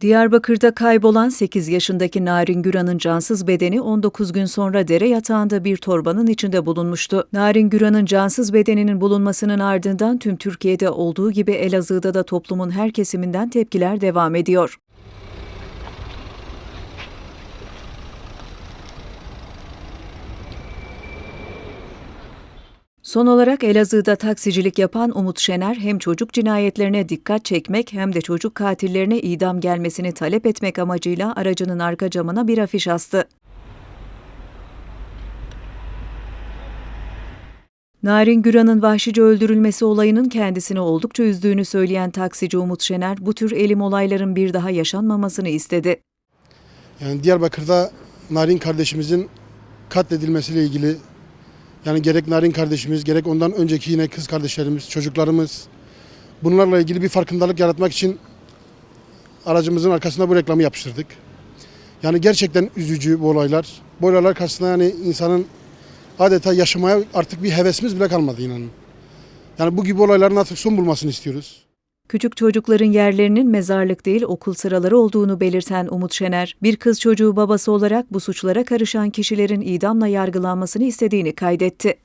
Diyarbakır'da kaybolan 8 yaşındaki Narin Güran'ın cansız bedeni 19 gün sonra dere yatağında bir torbanın içinde bulunmuştu. Narin Güran'ın cansız bedeninin bulunmasının ardından tüm Türkiye'de olduğu gibi Elazığ'da da toplumun her kesiminden tepkiler devam ediyor. Son olarak Elazığ'da taksicilik yapan Umut Şener hem çocuk cinayetlerine dikkat çekmek hem de çocuk katillerine idam gelmesini talep etmek amacıyla aracının arka camına bir afiş astı. Narin Güran'ın vahşice öldürülmesi olayının kendisini oldukça üzdüğünü söyleyen taksici Umut Şener, bu tür elim olayların bir daha yaşanmamasını istedi. Yani Diyarbakır'da Narin kardeşimizin katledilmesiyle ilgili yani gerek Narin kardeşimiz gerek ondan önceki yine kız kardeşlerimiz, çocuklarımız bunlarla ilgili bir farkındalık yaratmak için aracımızın arkasına bu reklamı yapıştırdık. Yani gerçekten üzücü bu olaylar. Bu olaylar karşısında yani insanın adeta yaşamaya artık bir hevesimiz bile kalmadı inanın. Yani bu gibi olayların artık son bulmasını istiyoruz. Küçük çocukların yerlerinin mezarlık değil okul sıraları olduğunu belirten Umut Şener, bir kız çocuğu babası olarak bu suçlara karışan kişilerin idamla yargılanmasını istediğini kaydetti.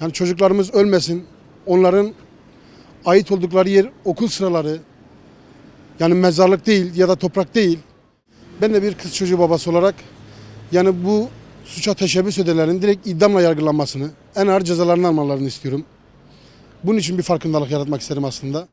Yani çocuklarımız ölmesin. Onların ait oldukları yer okul sıraları. Yani mezarlık değil ya da toprak değil. Ben de bir kız çocuğu babası olarak yani bu suça teşebbüs edenlerin direkt idamla yargılanmasını, en ağır cezalarını almalarını istiyorum. Bunun için bir farkındalık yaratmak isterim aslında.